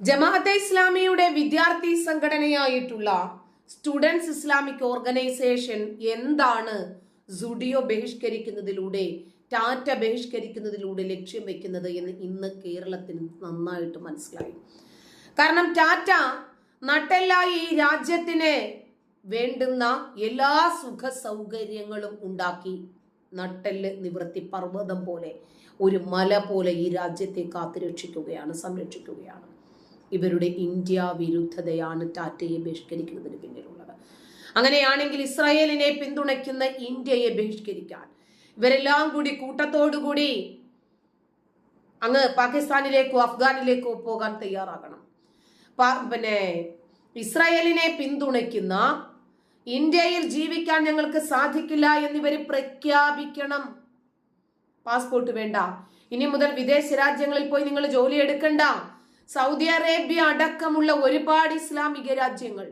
ജമാഅത്തെ ഇസ്ലാമിയുടെ വിദ്യാർത്ഥി സംഘടനയായിട്ടുള്ള students Islamic organisation എന്താണ് സുഡിയോ ബഹിഷ്കരിക്കുന്നതിലൂടെ ടാറ്റ ബഹിഷ്കരിക്കുന്നതിലൂടെ ലക്ഷ്യം വെക്കുന്നത് എന്ന് ഇന്ന് കേരളത്തിന് നന്നായിട്ട് മനസ്സിലായി. കാരണം ടാറ്റ നട്ടെല്ലായി ഈ രാജ്യത്തിന് വേണ്ടുന്ന എല്ലാ സുഖ സൗകര്യങ്ങളും ഉണ്ടാക്കി നട്ടെല്ല് നിവൃത്തി പർവതം പോലെ ഒരു മല പോലെ ഈ രാജ്യത്തെ കാത്തുരക്ഷിക്കുകയാണ് സംരക്ഷിക്കുകയാണ്. ഇവരുടെ ഇന്ത്യ വിരുദ്ധതയാണ് ടാറ്റയെ ബഹിഷ്കരിക്കുന്നതിന് പിന്നിലുള്ളത്. അങ്ങനെയാണെങ്കിൽ ഇസ്രായേലിനെ പിന്തുണയ്ക്കുന്ന ഇന്ത്യയെ ബഹിഷ്കരിക്കാൻ ഇവരെല്ലാം കൂടി കൂട്ടത്തോടുകൂടി അങ്ങ് പാകിസ്ഥാനിലേക്കോ അഫ്ഗാനിലേക്കോ പോകാൻ തയ്യാറാകണം. പിന്നെ ഇസ്രായേലിനെ പിന്തുണയ്ക്കുന്ന ഇന്ത്യയിൽ ജീവിക്കാൻ ഞങ്ങൾക്ക് സാധിക്കില്ല എന്നിവർ പ്രഖ്യാപിക്കണം. പാസ്പോർട്ട് വേണ്ട. ഇനി മുതൽ വിദേശ രാജ്യങ്ങളിൽ പോയി നിങ്ങൾ ജോലി എടുക്കണ്ട. സൗദി അറേബ്യ അടക്കമുള്ള ഒരുപാട് ഇസ്ലാമിക രാജ്യങ്ങൾ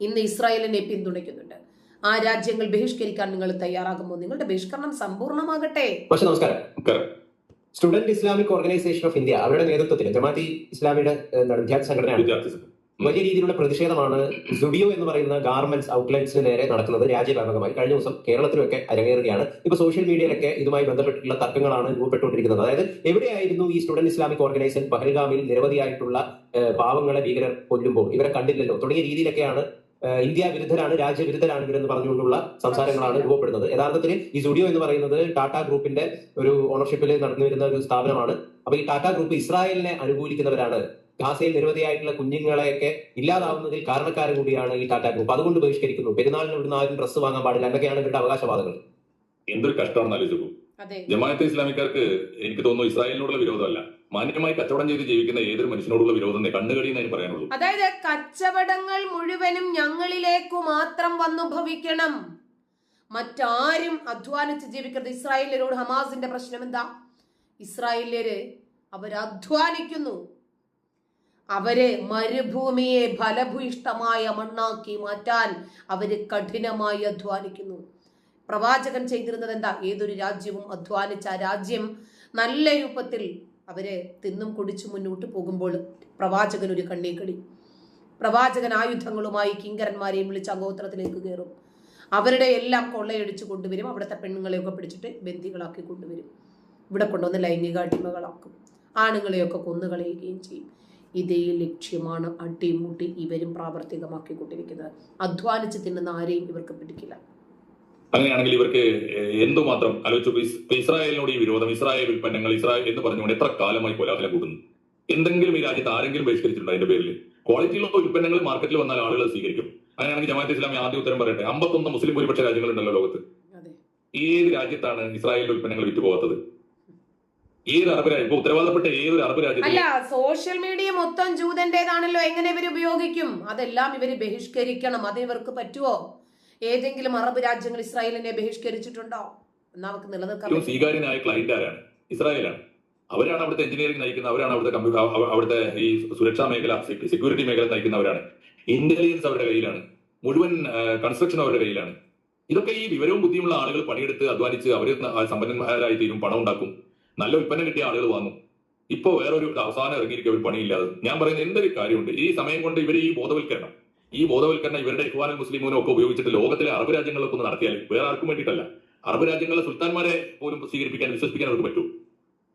ഇന്ന് ഇസ്രായേലിനെ പിന്തുണയ്ക്കുന്നുണ്ട്. ആ രാജ്യങ്ങൾ ബഹിഷ്കരിക്കാൻ നിങ്ങൾ തയ്യാറാകുമ്പോൾ നിങ്ങളുടെ ബഹിഷ്കരണം സമ്പൂർണമാകട്ടെ പക്ഷെ നമസ്കാരം. Student Islamic organisation of India അവരുടെ നേതൃത്വത്തിൽ ജമാഅത്തി ഇസ്ലാമിയുടെ വിദ്യാർത്ഥി സംഘടനയാണ്. വിദ്യാർത്ഥി സംഘം. വലിയ രീതിയിലുള്ള പ്രതിഷേധമാണ് സുഡിയോ എന്ന് പറയുന്ന ഗാർമെന്റ്സ് ഔട്ട്ലെറ്റ്സിന് നേരെ നടക്കുന്നത് രാജ്യവ്യാപകമായി. കഴിഞ്ഞ ദിവസം കേരളത്തിലൊക്കെ അരങ്ങേറുകയാണ്. ഇപ്പൊ സോഷ്യൽ മീഡിയയിലൊക്കെ ഇതുമായി ബന്ധപ്പെട്ടിട്ടുള്ള തർക്കങ്ങളാണ് രൂപപ്പെട്ടുകൊണ്ടിരിക്കുന്നത്. അതായത് എവിടെയായിരുന്നു ഈ സ്റ്റുഡന്റ് ഇസ്ലാമിക് ഓർഗനൈസേഷൻ പഹൽഗാമിൽ നിരവധിയായിട്ടുള്ള പാവങ്ങളെ ഭീകരർ കൊല്ലുമ്പോൾ? ഇവരെ കണ്ടില്ലല്ലോ. തുടങ്ങിയ രീതിയിലൊക്കെയാണ് ഇന്ത്യ വിരുദ്ധരാണ് രാജ്യവിരുദ്ധരാണ് ഇവരെന്ന് പറഞ്ഞുകൊണ്ടുള്ള സംസാരങ്ങളാണ് രൂപപ്പെടുന്നത്. യഥാർത്ഥത്തിൽ ഈ സുഡിയോ എന്ന് പറയുന്നത് ടാറ്റ ഗ്രൂപ്പിന്റെ ഒരു ഓണർഷിപ്പിൽ നടന്നു വരുന്ന ഒരു സ്ഥാപനമാണ്. അപ്പൊ ഈ ടാറ്റ ഗ്രൂപ്പ് ഇസ്രായേലിനെ അനുകൂലിക്കുന്നവരാണ്. ഗാസയിൽ നിരവധിയായിട്ടുള്ള കുഞ്ഞുങ്ങളെയൊക്കെ ഇല്ലാതാവുന്നതിൽ കാരണക്കാരൻ കൂടിയാണ് ഈ ടാറ്റ ഗ്രൂപ്പ്. അതുകൊണ്ട് ബഹിഷ്കരിക്കുന്നു. പെരുന്നാളിന് ഇവിടുന്ന് ആരും ഡ്രസ്സ് വാങ്ങാൻ പാടില്ല. എന്നൊക്കെയാണ് ഇവരുടെ അവകാശവാദങ്ങൾ? എന്തൊരു കഷ്ടമാണെന്ന് ആലോചിച്ചു അതെ. ജമാഅത്തെ ഇസ്ലാമിക്കാർക്ക് എനിക്ക് തോന്നുന്നു ഇസ്രായേലിനോടുള്ള വിരോധമല്ല. മാന്യമായി കച്ചവടം ചെയ്ത് ജീവിക്കുന്ന ഏതൊരു മനുഷ്യനോടുള്ള വിരോധം കണ്ണുകടിയെന്ന് അതിന് പറയാനുള്ളൂ. അതായത് കച്ചവടങ്ങൾ മുഴുവനും ഞങ്ങളിലേക്കു മാത്രം വന്നു ഭവിക്കണം മറ്റാരും അധ്വാനിച്ച് ജീവിക്കരുത്. ഇസ്രായേലിനോട് ഹമാസിന്റെ പ്രശ്നം എന്താ? ഇസ്രായേലിയര് അവർ അധ്വാനിക്കുന്നു അവർ മരുഭൂമിയെ ഫലഭൂയിഷ്ടമായ മണ്ണാക്കി മാറ്റാൻ അവർ കഠിനമായി അധ്വാനിക്കുന്നു. പ്രവാചകൻ ചെയ്തിരുന്നത് എന്താ ഏതൊരു രാജ്യവും അധ്വാനിച്ച ആ രാജ്യം നല്ല രൂപത്തിൽ അവരെ തിന്നും കുടിച്ചു മുന്നോട്ട് പോകുമ്പോൾ പ്രവാചകൻ ഒരു കണ്ണീക്കടി. പ്രവാചകൻ ആയുധങ്ങളുമായി കിങ്കരന്മാരെയും വിളിച്ച് അഗോത്രത്തിലേക്ക് കയറും. അവരുടെ എല്ലാം കൊള്ളയടിച്ചു കൊണ്ടുവരും. അവിടുത്തെ പെണ്ണുങ്ങളെയൊക്കെ പിടിച്ചിട്ട് ബന്ദികളാക്കി കൊണ്ടുവരും. ഇവിടെ കൊണ്ടുവന്ന് ലൈംഗിക അടിമകളാക്കും. ആണുങ്ങളെയൊക്കെ കൊന്നുകളയുകയും ചെയ്യും. ഇതേ ലക്ഷ്യമാണ് അട്ടിമുട്ടി ഇവരും പ്രാവർത്തികമാക്കിക്കൊണ്ടിരിക്കുന്നത്. അധ്വാനിച്ച് തിന്നുന്ന ആരെയും ഇവർക്ക് പിടിക്കില്ല. അങ്ങനെയാണെങ്കിൽ ഇവർക്ക് എന്തുമാത്രം ആലോചിച്ചു ഇസ്രായേലിനോട് ഈ വിരോധം ഇസ്രായേൽ ഉൽപ്പന്നങ്ങൾ ഇസ്രായേൽ എന്ന് പറഞ്ഞുകൊണ്ട് എത്ര കാലമായി കൊലാഹലം കൂടുന്നു എന്തെങ്കിലും ഈ രാജ്യത്ത് ആരെങ്കിലും ബഹിഷ്കരിച്ചിട്ടുണ്ടോ അതിന്റെ പേരിൽ ക്വാളിറ്റിയുള്ള ഉൽപ്പന്നങ്ങൾ മാർക്കറ്റിൽ വന്നാൽ ആളുകൾ സ്വീകരിക്കും. അങ്ങനെയാണെങ്കിൽ ജമാഅത്ത് ഇസ്ലാമി ആദ്യ ഉത്തരം പറയട്ടെ അമ്പത്തൊന്ന് മുസ്ലിം ഭൂരിപക്ഷ രാജ്യങ്ങളുണ്ടല്ലോ ലോകത്ത്. ഏത് രാജ്യത്താണ് ഇസ്രായേലിന്റെ ഉൽപ്പന്നങ്ങൾ വിറ്റുപോകാത്തത്? ഏത് അറബ് രാജ്യം? ഇപ്പൊ ഉത്തരവാദപ്പെട്ട ഏതൊരു അറബ് രാജ്യം അല്ല സോഷ്യൽ മീഡിയ മൊത്തം ജൂതന്റേതാണല്ലോ. എങ്ങനെ ഇവർ ഉപയോഗിക്കും? അതെല്ലാം ഇവർ ബഹിഷ്കരിക്കണം. അത് ഇവർക്ക് പറ്റുമോ ഏതെങ്കിലും അറബ് രാജ്യങ്ങൾ ഇസ്രായേലിനെ ബഹിഷ്കരിച്ചിട്ടുണ്ടോ? നിലനിൽക്കാൻ ഏറ്റവും പറ്റും. സ്വീകാര്യനായ ക്ലൈന്റ് ആരാണ്? ഇസ്രായേലാണ്. അവരാണ് അവിടുത്തെ എഞ്ചിനീയറിംഗ് നയിക്കുന്നത് അവരാണ് അവിടുത്തെ കമ്പ്യൂട്ടർ അവിടുത്തെ ഈ സുരക്ഷാ മേഖല സെക്യൂരിറ്റി മേഖല നയിക്കുന്നവരാണ്. ഇന്റലിജൻസ് അവരുടെ കയ്യിലാണ്. മുഴുവൻ കൺസ്ട്രക്ഷൻ അവരുടെ കയ്യിലാണ്. ഇതൊക്കെ ഈ വിവരവും ബുദ്ധിയുമുള്ള ആളുകൾ പണിയെടുത്ത് അധ്വാനിച്ച് അവർ സമ്പന്നന്മാരായി തീരും പണം ഉണ്ടാക്കും നല്ല ഉൽപ്പന്നം കിട്ടിയ ആളുകൾ വാങ്ങും ഇപ്പോ വേറൊരു അവസാനം ഇറങ്ങിയിരിക്കും ഒരു പണിയില്ലാതെ. ഞാൻ പറയുന്നത് എന്തൊരു കാര്യമുണ്ട്? ഈ സമയം കൊണ്ട് ഇവർ ഈ ബോധവൽക്കരണം ഈ ബോധവൽക്കരണം ഇവരുടെ ഇഖ്വാനും മുസ്ലിമൂനും ഒക്കെ ഉപയോഗിച്ചിട്ട് ലോകത്തിലെ അറബ് രാജ്യങ്ങളൊക്കെ ഒന്ന് നടത്തിയാൽ വേറെ ആർക്കും വേണ്ടിയിട്ടല്ല. അറബ് രാജ്യങ്ങളെ സുൽത്താൻമാരെ പോലും സ്വീകരിപ്പിക്കാൻ വിശ്വസിപ്പിക്കാൻ അവർക്ക് പറ്റൂ.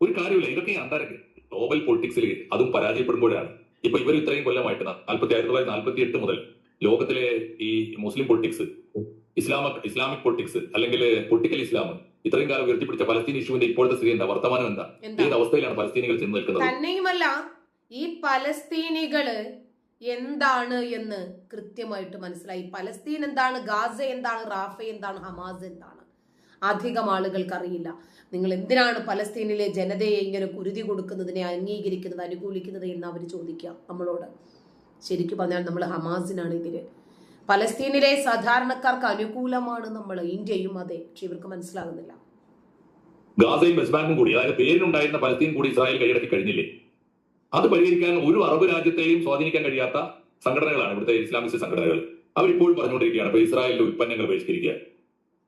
ഒരു കാര്യമില്ല ഇതൊക്കെ അന്താരക്ക്. ഗ്ലോബൽ പൊളിറ്റിക്സിൽ അതും പരാജയപ്പെടുമ്പോഴാണ്. ഇപ്പൊ ഇവർ ഇത്രയും കൊല്ലമായിട്ട് നാൽപ്പത്തി ആയിരത്തി തൊള്ളായിരത്തി നാൽപ്പത്തി എട്ട് മുതൽ ലോകത്തിലെ ഈ മുസ്ലിം പൊളിറ്റിക്സ് ഇസ്ലാമിക് ഇസ്ലാമിക് പൊളിറ്റിക്സ് അല്ലെങ്കിൽ പൊളിറ്റിക്കൽ ഇസ്ലാം ഇത്രയും കാലം ഉയർത്തിപ്പിടിച്ച പലസ്തീൻ ഇഷ്യൂവിന്റെ ഇപ്പോഴത്തെ സ്ഥിതി എന്താ? വർത്തമാനം എന്താ? എന്താ? ഏത് അവസ്ഥയിലാണ് പലസ്തീനികൾ ചെന്ന് നിൽക്കുന്നത്? തന്നെയുമല്ല ഈ പലസ്തീനികൾ എന്താണ് എന്ന് കൃത്യമായിട്ട് മനസ്സിലായി. പലസ്തീൻ എന്താണ് ഗാസ എന്താണ് റാഫ എന്താണ് ഹമാസ് എന്താണ്? അധികം ആളുകൾക്ക് അറിയില്ല നിങ്ങൾ എന്തിനാണ് പലസ്തീനിലെ ജനതയെ ഇങ്ങനെ കുരുതി കൊടുക്കുന്നതിനെ അംഗീകരിക്കുന്നത് അനുകൂലിക്കുന്നത് എന്ന് അവർ ചോദിക്കുക നമ്മളോട്. ശരിക്കും പറഞ്ഞാൽ നമ്മൾ ഹമാസിനാണ് എതിര്. പലസ്തീനിലെ സാധാരണക്കാർക്ക് അനുകൂലമാണ് നമ്മൾ ഇന്ത്യയും അതെ. പക്ഷെ ഇവർക്ക് മനസ്സിലാകുന്നില്ല. ഗാസയും വെസ്റ്റ് ബാങ്കും കൂടി അതായത് പേരിലുണ്ടായിരുന്ന പലസ്തീൻ കൂടി ഇസ്രായേൽ കൈയടക്കി കഴിഞ്ഞില്ലേ? അത് പരിഹരിക്കാൻ ഒരു അറബ് രാജ്യത്തെയും സ്വാധീനിക്കാൻ കഴിയാത്ത സംഘടനകളാണ് ഇവിടുത്തെ ഇസ്ലാമിസ്റ്റ് സംഘടനകൾ. അവരിപ്പോഴും പറഞ്ഞുകൊണ്ടിരിക്കുകയാണ് ഇപ്പൊ ഇസ്രായേലിന്റെ ഉൽപ്പന്നങ്ങൾ ബഹിഷ്കരിക്കുക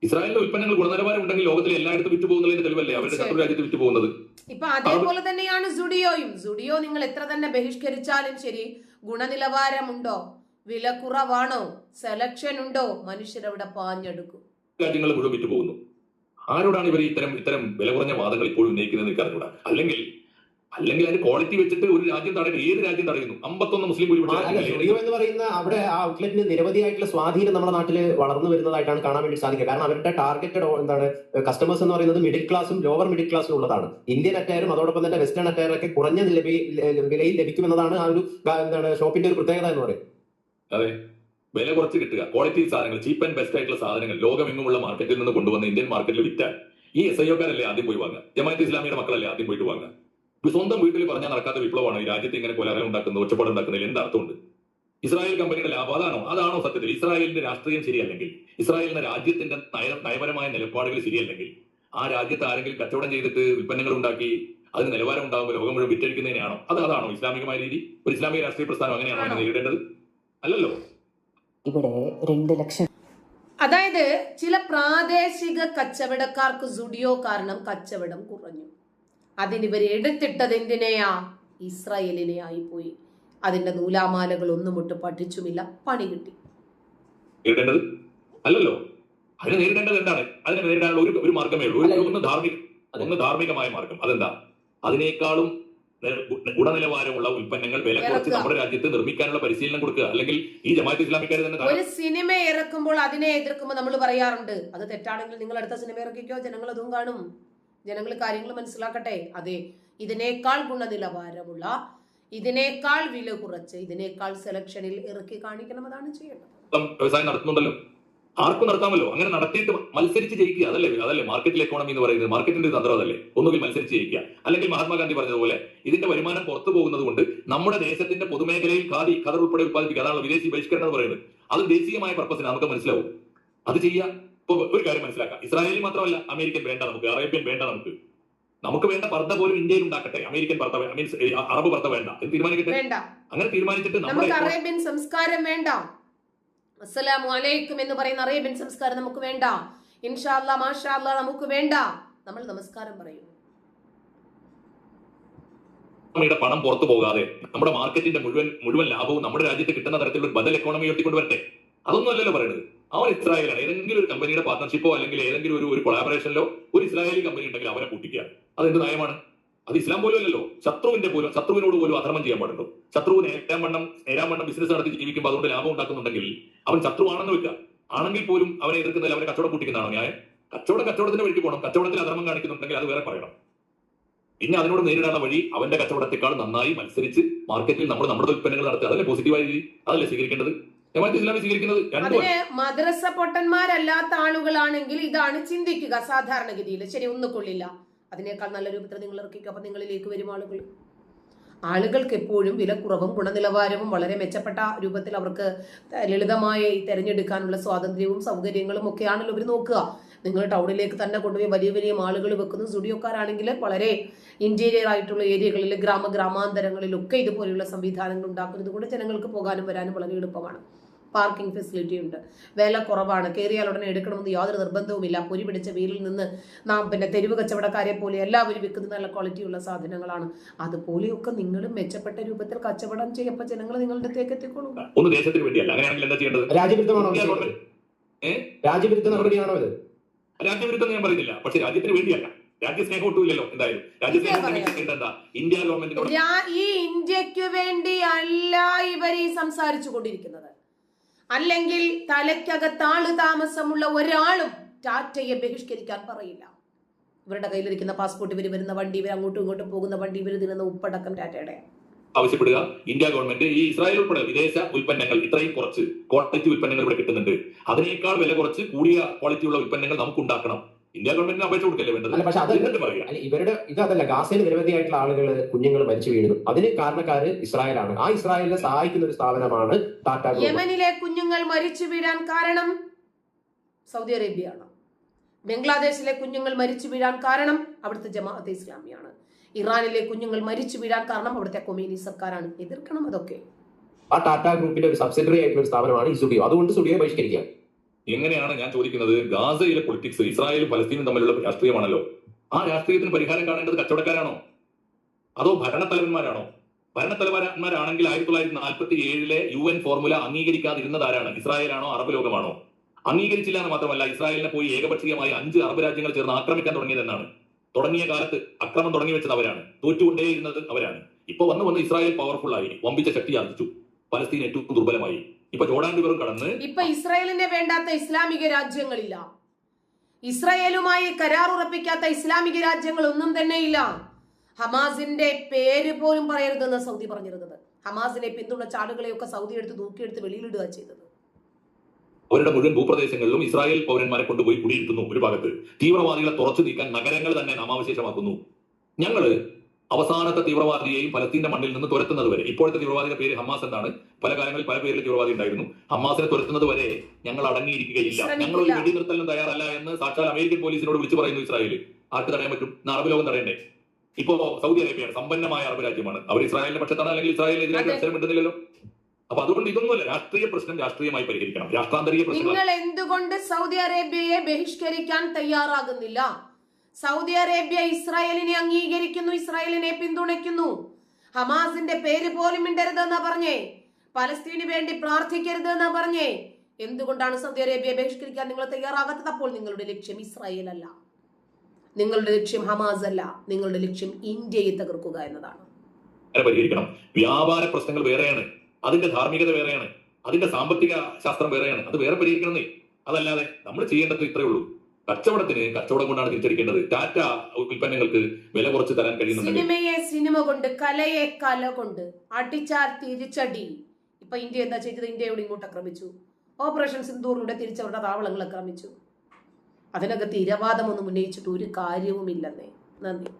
ഇസ്രായേലിന്റെ ഉൽപ്പന്നങ്ങൾ ഗുണനിലവാരം ഉണ്ടെങ്കിൽ ലോകത്തിലെ എല്ലായിടത്തും വിറ്റു പോകുന്നതിന്റെ തെളിവല്ലേ? അവരുടെ ശത്രു രാജ്യത്ത് വിറ്റു പോകുന്നത് ഇപ്പൊ അതേപോലെ തന്നെയാണ് സുഡിയോയും. സുഡിയോ നിങ്ങൾ എത്ര തന്നെ ബഹിഷ്കരിച്ചാലും ശരി ഗുണനിലവാരമുണ്ടോ? വില കുറവാണോ സെലക്ഷൻ ഉണ്ടോ മനുഷ്യരവിടെ പാഞ്ഞെടുക്കും. രാജ്യങ്ങൾ മുഴുവൻ വിറ്റ് പോകുന്നു ആരോടാണ് ഇവർ ഇത്തരം ഇത്തരം വില കുറഞ്ഞ വാദങ്ങൾ ഇപ്പോൾ ഉന്നയിക്കുന്നത് എനിക്ക് അറിഞ്ഞൂടാ അല്ലെങ്കിൽ അല്ലെങ്കിൽ അതിന്റെ ക്വാളിറ്റി വെച്ചിട്ട് ഒരു രാജ്യം തടയുന്നു ഏത് രാജ്യം തടയുന്നു? അമ്പത്തൊന്ന് മുസ്ലിം ഭൂരിപക്ഷം എന്ന് പറയുന്ന അവിടെ ആ ഔട്ട്ലെറ്റിന് നിരവധിയായിട്ടുള്ള സ്വാധീനം നമ്മുടെ നാട്ടിൽ വളർന്നു വരുന്നതായിട്ടാണ് കാണാൻ വേണ്ടി സാധിക്കുക. കാരണം അവരുടെ ടാർഗറ്റഡ് എന്താണ് കസ്റ്റമേഴ്സ് എന്ന് പറയുന്നത് മിഡിൽ ക്ലാസും ലോവർ മിഡിൽ ക്ലാസും ഉള്ളതാണ്. ഇന്ത്യൻ അറ്റയറും അതോടൊപ്പം തന്നെ വെസ്റ്റേൺ അറ്റയറൊക്കെ കുറഞ്ഞ വിലയിൽ ലഭിക്കുമെന്നതാണ് ആ ഒരു എന്താണ് ഷോപ്പിന്റെ ഒരു പ്രത്യേകത എന്ന് പറയുന്നത്. അതെ. വില കുറച്ച് കിട്ടുക. ക്വാളിറ്റി സാധനങ്ങൾ ചീപ്പ് ആൻഡ് ബെസ്റ്റ് ആയിട്ടുള്ള സാധനങ്ങൾ ലോകമെങ്ങുമുള്ള മാർക്കറ്റിൽ നിന്ന് കൊണ്ടുവന്ന് ഇന്ത്യൻ മാർക്കറ്റിൽ വിറ്റാൽ ഈ എസ് ഐ ഒക്കാരല്ലേ ആദ്യം പോയി വാങ്ങുക? ജമാഅത്ത് ഇസ്ലാമിയുടെ മക്കളല്ലേ ആദ്യം പോയിട്ട് വാങ്ങുക? സ്വന്തം വീട്ടിൽ പറഞ്ഞാൽ നടക്കാത്ത വിപ്ലവമാണ്? ഈ രാജ്യത്തെ ഇങ്ങനെ കൊലാരം ഉണ്ടാക്കുന്നത് ഒച്ചപ്പാട് ഉണ്ടാക്കുന്നതിൽ എന്ത് അർത്ഥമുണ്ട്? ഇസ്രായേൽ കമ്പനിയുടെ ലാഭം അതാണോ അതാണോ സത്യത്തിൽ? ഇസ്രായേലിന്റെ രാഷ്ട്രീയം ശരിയല്ലെങ്കിൽ ഇസ്രായേലിന്റെ രാജ്യത്തിന്റെ നയ നയപരമായ നിലപാടുകൾ ശരിയല്ലെങ്കിൽ ആ രാജ്യത്ത് ആരെങ്കിലും കച്ചവടം ചെയ്തിട്ട് ഉൽപ്പന്നങ്ങൾ ഉണ്ടാക്കി അതിന് നിലവാരം ഉണ്ടാകുമ്പോൾ ലോകം മുഴുവൻ വിറ്റഴിക്കുന്നതിനാണോ അത് അതാണോ ഇസ്ലാമികമായ രീതി? ഒരു ഇസ്ലാമിക രാഷ്ട്രീയ പ്രസ്ഥാനം അങ്ങനെയാണോ നേരിടേണ്ടത്? അല്ലല്ലോ. ഇവിടെ രണ്ട് ലക്ഷം. അതായത് ചില പ്രാദേശിക കച്ചവടക്കാർക്ക് സുഡിയോ കാരണം കച്ചവടം കുറഞ്ഞു. അതിനിവർ എടുത്തിട്ടത് എന്തിനെയാ? ഇസ്രായേലിനെ ആയിപ്പോയി അതിന്റെ നൂലാമാലകൾ ഒന്നും ഒട്ട് പഠിച്ചുമില്ല. പണി കിട്ടി. നേരിടേണ്ടത്? അല്ലല്ലോ. അതിനെ നേരിടേണ്ടത് എന്താണ്? അതിനെ നേരിടാനുള്ള ഒരു ഒരു മാർഗമേ ഉള്ളൂ. ഒരു- ഒന്ന് ധാർമ്മിക ഒന്ന് ധാർമ്മികമായ മാർഗം. അതെന്താ? അതിനേക്കാളും ഗുണനിലവാരമുള്ള ഉൽപ്പന്നങ്ങൾ വില കുറച്ച്. നമ്മുടെ രാജ്യത്ത് നിർമ്മിക്കാനുള്ള പരിശീലനം കൊടുക്കുക. അല്ലെങ്കിൽ ഈ ജമാഅത്ത് ഇസ്ലാമിക്കാർ തന്നെ ഒരു സിനിമ ഇറക്കുമ്പോൾ അതിനെ എതിർക്കുമ്പോൾ നമ്മൾ പറയാറുണ്ട്. അത് തെറ്റാണെങ്കിൽ നിങ്ങൾ അടുത്ത സിനിമ ഇറക്കിക്കോ ജനങ്ങൾ അതും കാണും. ജനങ്ങൾ കാര്യങ്ങൾ മനസ്സിലാക്കട്ടെ. അതെ ഇതിനേക്കാൾ ഗുണനിലവാരമുള്ള ഇതിനേക്കാൾ വില കുറച്ച് ഇതിനേക്കാൾ സെലക്ഷനിൽ ഇറക്കി കാണിക്കണം അതാണ് ചെയ്യേണ്ടത്. വ്യവസായം നടത്തുന്നുണ്ടല്ലോ. ആർക്കും നടത്താമല്ലോ അങ്ങനെ നടത്തിയിട്ട് മത്സരിച്ച് ജയിക്കുക. അതല്ലേ അതല്ലേ മാർക്കറ്റിൽ എക്കോണമി എന്ന് പറയുന്നത്? മാർക്കറ്റിന്റെ ഒരു തന്ത്രം അതല്ലേ? ഒന്നുകിൽ മത്സരിച്ച് ജയിക്കുക. അല്ലെങ്കിൽ മഹാത്മാഗാന്ധി പറഞ്ഞതുപോലെ ഇതിന്റെ വരുമാനം പുറത്തു പോകുന്നത് കൊണ്ട് നമ്മുടെ ദേശത്തിന്റെ പൊതുമേഖലയിൽ ഖാദി ഖദർ ഉൾപ്പെടെ ഉത്പാദിപ്പിക്കുക അതാണ് വിദേശി ബഹിഷ്കരണം എന്ന് പറയുന്നത്. അത് ദേശീയമായ പർപ്പസിന് നമുക്ക് മനസ്സിലാവും. അത് ചെയ്യുക ഇപ്പൊ ഒരു കാര്യം മനസ്സിലാക്കാം. ഇസ്രായേലി മാത്രമല്ല അമേരിക്കൻ വേണ്ട നമുക്ക് അറേബ്യൻ വേണ്ട നമുക്ക്. നമുക്ക് വേണ്ട പർദ്ദ പോലും ഇന്ത്യയിൽ ഉണ്ടാക്കട്ടെ. അമേരിക്കൻ പർദ്ദ മീൻസ് അറബ് പർദ്ദ വേണ്ട. എന്ന് തീരുമാനിക്കട്ടെ? അങ്ങനെ തീരുമാനിച്ചിട്ട് നമ്മുടെ അറേബ്യൻ സംസ്കാരം വേണ്ട. അസ്സലാമു അലൈക്കും എന്ന് പറയുന്ന അറേബ്യൻ സംസ്കാരം നമുക്ക് വേണ്ട. ഇൻഷാല്ല മാഷാല്ല നമുക്ക് വേണ്ട. നമ്മൾ നമസ്കാരം പറയും. നമ്മുടെ പണം പുറത്തു പോകാതെ നമ്മുടെ മാർക്കറ്റിന്റെ മുഴുവൻ മുഴുവൻ ലാഭവും നമ്മുടെ രാജ്യത്ത് കിട്ടുന്ന തരത്തിലുള്ള ഒരു ബദൽ എക്കോണമി ഉയർത്തിക്കൊണ്ട് വരട്ടെ അതൊന്നും അല്ലല്ലോ പറയുന്നത് അവൻ ഇസ്രായേലാണ് ഏതെങ്കിലും ഒരു കമ്പനിയുടെ പാർട്ണർഷിപ്പോ അല്ലെങ്കിൽ ഏതെങ്കിലും ഒരു ഒരു കൊളാബറേഷനിലോ ഒരു ഇസ്രായേലി കമ്പനി ഉണ്ടെങ്കിൽ അവരെ കൂട്ടിക്കുക. അതെന്ത് നയമാണ്? അത് ഇസ്ലാം പോലും അല്ലല്ലോ ശത്രുവിന്റെ പോലും ശത്രുവിനോട് പോലും അധർമ്മം ചെയ്യാൻ പാടുണ്ടോ? ശത്രു നേരാൻ വണ്ണം ബിസിനസ് നടത്തി ജീവിക്കുമ്പോൾ അതുകൊണ്ട് ലാഭം ഉണ്ടാക്കുന്നുണ്ടെങ്കിൽ അവൻ ശത്രുവാണെന്ന് വെക്കുക. ആണെങ്കിൽ പോലും അവനെ എതിർക്കുന്നതിൽ അവനെ കച്ചവടം കൂട്ടിക്കുന്നതാണോ ന്യായം? കച്ചവടം കച്ചവടത്തിന്റെ വഴിക്ക് പോകണം. കച്ചവടത്തിൽ അധർമ്മം കാണിക്കുന്നുണ്ടെങ്കിൽ അത് വേറെ പറയണം. പിന്നെ അതിനോട് നേരിടാനുള്ള വഴി അവന്റെ കച്ചവടത്തെക്കാൾ നന്നായി മത്സരിച്ച് മാർക്കറ്റിൽ നമ്മൾ നമ്മുടെ ഉൽപ്പന്നങ്ങൾ നടത്തുക. അതല്ലേ പോസിറ്റീവായ രീതി? അതല്ലേ സ്വീകരിക്കേണ്ടത്? അതിന് മദ്രസ പൊട്ടന്മാരല്ലാത്ത ആളുകളാണെങ്കിൽ ഇതാണ് ചിന്തിക്കുക സാധാരണഗതിയിൽ. ശരി ഒന്നും കൊള്ളില്ല അതിനേക്കാൾ നല്ല രൂപത്തിൽ നിങ്ങൾ ഇറക്കിക്കുക അപ്പം നിങ്ങളിലേക്ക് വരും ആളുകൾ. ആളുകൾക്ക് എപ്പോഴും വിലക്കുറവും ഗുണനിലവാരവും വളരെ മെച്ചപ്പെട്ട രൂപത്തിൽ അവർക്ക് ലളിതമായി തിരഞ്ഞെടുക്കാനുള്ള സ്വാതന്ത്ര്യവും സൗകര്യങ്ങളും ഒക്കെയാണല്ലോ ഇവർ നോക്കുക. നിങ്ങൾ ടൗണിലേക്ക് തന്നെ കൊണ്ടുപോയി വലിയ വലിയ ആളുകൾ വെക്കുന്നു. സ്റ്റുഡിയോക്കാരാണെങ്കിൽ വളരെ ഇന്റീരിയർ ആയിട്ടുള്ള ഏരിയകളിൽ ഗ്രാമ ഗ്രാമാന്തരങ്ങളിലൊക്കെ ഇതുപോലെയുള്ള സംവിധാനങ്ങൾ ഉണ്ടാക്കുന്നത് കൊണ്ട് ജനങ്ങൾക്ക് പോകാനും വരാനും വളരെ എളുപ്പമാണ്. പാർക്കിംഗ് ഫെസിലിറ്റി ഉണ്ട്. വില കുറവാണ്. കയറിയാൽ ഉടനെ എടുക്കണമെന്ന് യാതൊരു നിർബന്ധവുമില്ല പൊരി പിടിച്ച വീലിൽ നിന്ന് നാം പിന്നെ തെരുവ് കച്ചവടക്കാരെ പോലെ എല്ലാവരും വിൽക്കുന്ന നല്ല ക്വാളിറ്റിയുള്ള സാധനങ്ങളാണ്. അതുപോലെയൊക്കെ നിങ്ങൾ മെച്ചപ്പെട്ട രൂപത്തിൽ കച്ചവടം ചെയ്യപ്പോൾ ജനങ്ങൾ നിങ്ങളുടെ അടുത്തേക്ക് എത്തിക്കോളൂ. ഒന്ന് ദേശത്തിന് വേണ്ടിയല്ല. അങ്ങനെയാണെങ്കിൽ എന്താ ചെയ്യേണ്ടത്? രാജ്യവിരുദ്ധമാണോ രാജ്യവിരുദ്ധ നടപടിയാണോ ഇത്? രാജ്യവിരുദ്ധം എന്ന് ഞാൻ പറയുന്നില്ല. പക്ഷെ രാജ്യത്തിന് വേണ്ടിയല്ല. രാജ്യസ്നേഹം ഒട്ടുമില്ലല്ലോ എന്തായാലും രാജ്യസ്നേഹം ഇന്ത്യ ഗവൺമെന്റിനോട് ഈ ഇന്ത്യയ്ക്ക് വേണ്ടി അല്ല ഇവർ ഈ സംസാരിച്ചു കൊണ്ടിരിക്കുന്നത്. അല്ലെങ്കിൽ തലയ്ക്കകത്താൾ താമസമുള്ള ഒരാളും ടാറ്റയെ ബഹിഷ്കരിക്കാൻ പറയില്ല. ഇവരുടെ കയ്യിലിരിക്കുന്ന പാസ്പോർട്ട് ഇവർ വരുന്ന വണ്ടി ഇവർ അങ്ങോട്ടും ഇങ്ങോട്ടും പോകുന്ന വണ്ടി ഇവർ തിന്നുന്ന ഉപ്പടക്കം ടാറ്റയുടെ. ആവശ്യപ്പെടുക. ഇന്ത്യ ഗവൺമെന്റ് ഈ ഇസ്രായേൽ ഉൾപ്പെടെ വിദേശ ഉൽപ്പന്നങ്ങൾ ഇത്രയും കുറച്ച് ക്വാളിറ്റി ഉൽപ്പന്നങ്ങൾ ഇവിടെ കിട്ടുന്നുണ്ട്. അതിനേക്കാൾ വില കുറച്ച് കൂടിയ ക്വാളിറ്റിയുള്ള ഉൽപ്പന്നങ്ങൾ നമുക്ക് ഉണ്ടാക്കണം ഇന്ത്യ ഗവൺമെന്റിന് അപേക്ഷ കൊടുക്കല്ലേ വേണ്ടത്? അല്ല പക്ഷെ അത് എന്നിട്ട് പറയുക. ഇവരുടെ ഇതല്ല ഗാസയിൽ നിരവധിയായിട്ടുള്ള ആളുകൾ കുഞ്ഞുങ്ങൾ മരിച്ചു വീഴുന്നു അതിന് കാരണക്കാര് ഇസ്രായേലാണ്. ആ ഇസ്രായേലിനെ സഹായിക്കുന്ന ഒരു സ്ഥാപനമാണ് ടാറ്റ ഗ്രൂപ്പ്. യമനിലെ കുഞ്ഞുങ്ങൾ മരിച്ചു വീഴാൻ കാരണം സൗദി അറേബ്യയാണ്. ബംഗ്ലാദേശിലെ കുഞ്ഞുങ്ങൾ മരിച്ചു വീഴാൻ കാരണം അവിടുത്തെ ജമാഅത്തെ ഇസ്ലാമിയാണ്. ഇറാനിലെ കുഞ്ഞുങ്ങൾ മരിച്ചു വീഴാൻ കാരണം അവിടുത്തെ കൊമീനി സർക്കാരാണ്. എതിർക്കണം അതൊക്കെ. ആ ടാറ്റ ഗ്രൂപ്പിന്റെ ഒരു സബ്സിഡറി ആയിട്ടുള്ള ഒരു സ്ഥാപനമാണ് ഈ സുഡിയോ അതുകൊണ്ട് സുഡിയോ ബഹിഷ്കരിക്കുക എങ്ങനെയാണ് ഞാൻ ചോദിക്കുന്നത്? ഗാസയിലെ പൊളിറ്റിക്സ് ഇസ്രായേലും പലസ്തീനും തമ്മിലുള്ള രാഷ്ട്രീയമാണല്ലോ. ആ രാഷ്ട്രീയത്തിന് പരിഹാരം കാണേണ്ടത് കച്ചവടക്കാരാണോ? അതോ ഭരണത്തലവന്മാരാണോ? ഭരണത്തലവന്മാരാണെങ്കിൽ ആയിരത്തി തൊള്ളായിരത്തി നാൽപ്പത്തി ഏഴിലെ യു എൻ ഫോർമുല അംഗീകരിക്കാതിരുന്നത് ആരാണ് ഇസ്രായേലാണോ? അറബ് ലോകമാണോ? അംഗീകരിച്ചില്ല എന്ന് മാത്രമല്ല ഇസ്രായേലിനെ പോയി ഏകപക്ഷീയമായി അഞ്ച് അറബ് രാജ്യങ്ങൾ ചേർന്ന് ആക്രമിക്കാൻ തുടങ്ങിയതെന്നാണ്. തുടങ്ങിയ കാലത്ത് അക്രമം തുടങ്ങി വെച്ചത് അവരാണ്. തോറ്റുകൊണ്ടേയിരുന്നത് അവരാണ്. ഇപ്പൊ വന്ന് വന്ന് ഇസ്രായേൽ പവർഫുൾ ആയി. വമ്പിച്ച ശക്തി ആർജിച്ചു. പലസ്തീൻ ഏറ്റവും ദുർബലമായി. ഇപ്പൊ ജോർഡാൻ റിവറും കടന്ന് ഇപ്പൊ ഇസ്രായേലിനെ വേണ്ടാത്ത ഇസ്ലാമിക രാജ്യങ്ങളില്ല. ഇസ്രായേലുമായി കരാർ ഉറപ്പിക്കാത്ത ഇസ്ലാമിക രാജ്യങ്ങൾ ഒന്നും തന്നെ ഇല്ല. ഹമാസിന്റെ പേര് പോലും പറയരുതെന്ന് സൗദി പറഞ്ഞിരുന്നത്. ഹമാസിനെ പിന്തുണച്ച ആളുകളെയൊക്കെ സൗദി എടുത്ത് തൂക്കിയെടുത്ത് വെളിയിലിടുക ചെയ്തത്. അവരുടെ മുഴുവൻ ഭൂപ്രദേശങ്ങളിലും ഇസ്രായേൽ പൗരന്മാരെ കൊണ്ടുപോയി കുടിയിരുത്തുന്നു ഒരു ഭാഗത്ത്. തീവ്രവാദികളെ തുറച്ചു നീക്കാൻ നഗരങ്ങൾ തന്നെ നാമാവശേഷമാക്കുന്നു. ഞങ്ങൾ അവസാനത്തെ തീവ്രവാദിയെയും ഫലസ്തീന്റെ മണ്ണിൽ നിന്ന് തുരത്തുന്നത് വരെ. ഇപ്പോഴത്തെ തീവ്രവാദിയുടെ പേര് ഹമാസ് എന്നാണ്. പല കാലങ്ങളിൽ പല പേരിൽ തീവ്രവാദി ഉണ്ടായിരുന്നു. ഹമാസിനെ തുരത്തുന്നത് വരെ ഞങ്ങൾ അടങ്ങിയിരിക്കുകയില്ല. ഞങ്ങൾ ഒരു വെടിനിർത്തലിനും തയ്യാറല്ല എന്ന് സാക്ഷാൽ അമേരിക്കൻ പോലീസിനോട് വിളിച്ചു പറയുന്നു ഇസ്രായേൽ ആർക്ക് തടയാൻ പറ്റും? അറബ് ലോകം തടയണ്ടേ? ഇപ്പോ സൗദി അറേബ്യയാണ് സമ്പന്നമായ അറബ് രാജ്യമാണ്. അവർ ഇസ്രായേലിന്റെ പക്ഷത്താണ് അല്ലെങ്കിൽ ഇസ്രായേലിനെതിരെ. അവസരം കിട്ടുന്നില്ലല്ലോ അപ്പൊ അതുകൊണ്ട് ഇതൊന്നുമല്ല. രാഷ്ട്രീയ പ്രശ്നം രാഷ്ട്രീയമായി പരിഹരിക്കണം. രാഷ്ട്രാന്തരീയ പ്രശ്നം നിങ്ങൾ എന്തുകൊണ്ട് സൗദി അറേബ്യയെ ബഹിഷ്കരിക്കാൻ തയ്യാറാകുന്നില്ല? സൗദി അറേബ്യ ഇസ്രായേലിനെ അംഗീകരിക്കുന്നു ഇസ്രായേലിനെ പിന്തുണയ്ക്കുന്നു. ഹമാസിന്റെ പേര് പോലും മിണ്ടരുതെന്ന പറഞ്ഞേ. പലസ്തീന് വേണ്ടി പ്രാർത്ഥിക്കരുത് എന്നാ പറഞ്ഞേ. എന്തുകൊണ്ടാണ് സൗദി അറേബ്യയെ ബഹിഷ്കരിക്കാൻ നിങ്ങൾ തയ്യാറാകാത്തത്? അപ്പോൾ നിങ്ങളുടെ ലക്ഷ്യം ഇസ്രായേൽ അല്ല. നിങ്ങളുടെ ലക്ഷ്യം ഹമാസ് അല്ല. നിങ്ങളുടെ ലക്ഷ്യം ഇന്ത്യയെ തകർക്കുക എന്നതാണ്. പരിഹരിക്കണം. വ്യാപാര പ്രശ്നങ്ങൾ വേറെയാണ്. അതിന്റെ ധാർമ്മികത വേറെയാണ്. അതിന്റെ സാമ്പത്തിക ശാസ്ത്രം വേറെയാണ്. അത് വേറെ പരിഹരിക്കണമെന്നേ. അതല്ലാതെ നമ്മൾ ചെയ്യേണ്ടത് ഇത്രയേ ഉള്ളൂ. കച്ചവടത്തിന് കച്ചവടം കൊണ്ടാണ് തിരിച്ചടിക്കേണ്ടത്. ടാറ്റ ഉൽപ്പന്നങ്ങൾക്ക് വില കുറച്ച് തരാൻ കഴിയുന്നുണ്ട് സിനിമയെ സിനിമ കൊണ്ട് കലയെ കല കൊണ്ട് അടിച്ചാൽ തിരിച്ചടി. ഇപ്പൊ ഇന്ത്യ എന്താ ചെയ്തത്? ഇന്ത്യയോട് ഇങ്ങോട്ട് ആക്രമിച്ചു. ഓപ്പറേഷൻ സിന്ധൂറിലൂടെ തിരിച്ചവരുടെ താവളങ്ങൾ ആക്രമിച്ചു. അതിനകത്ത് ഇരവാദമൊന്നും ഉന്നയിച്ചിട്ട് ഒരു കാര്യവുമില്ലെന്നേ. നന്ദി.